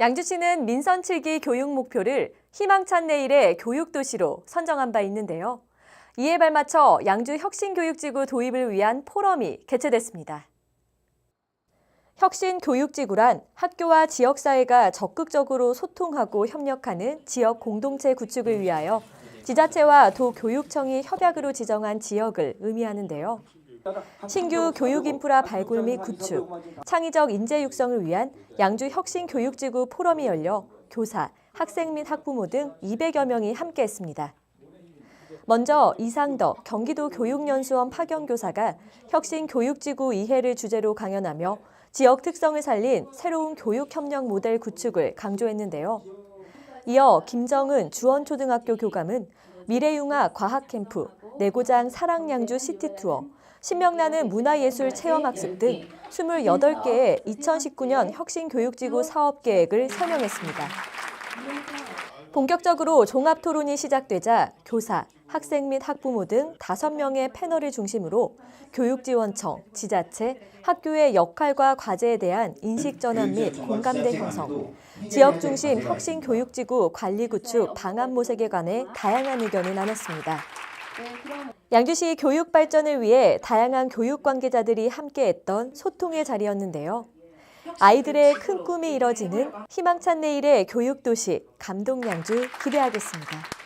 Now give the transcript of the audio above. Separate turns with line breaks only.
양주시는 민선 7기 교육 목표를 희망찬 내일의 교육도시로 선정한 바 있는데요. 이에 발맞춰 양주 혁신교육지구 도입을 위한 포럼이 개최됐습니다. 혁신교육지구란 학교와 지역사회가 적극적으로 소통하고 협력하는 지역 공동체 구축을 위하여 지자체와 도교육청이 협약으로 지정한 지역을 의미하는데요. 신규 교육 인프라 발굴 및 구축, 창의적 인재 육성을 위한 양주 혁신 교육지구 포럼이 열려 교사, 학생 및 학부모 등 200여 명이 함께했습니다. 먼저 이상덕 경기도 교육연수원 파견교사가 혁신 교육지구 이해를 주제로 강연하며 지역 특성을 살린 새로운 교육협력 모델 구축을 강조했는데요. 이어 김정은 주원초등학교 교감은 미래융합 과학캠프, 내고장 사랑양주 시티투어, 신명나는 문화예술 체험학습 등 28개의 2019년 혁신교육지구 사업계획을 설명했습니다. 본격적으로 종합 토론이 시작되자 교사, 학생 및 학부모 등 5명의 패널을 중심으로 교육지원청, 지자체, 학교의 역할과 과제에 대한 인식 전환 및 공감대 형성, 지역 중심 혁신 교육지구 관리 구축 방안 모색에 관해 다양한 의견을 나눴습니다. 양주시 교육 발전을 위해 다양한 교육 관계자들이 함께했던 소통의 자리였는데요. 아이들의 큰 꿈이 이뤄지는 희망찬 내일의 교육도시 감동 양주 기대하겠습니다.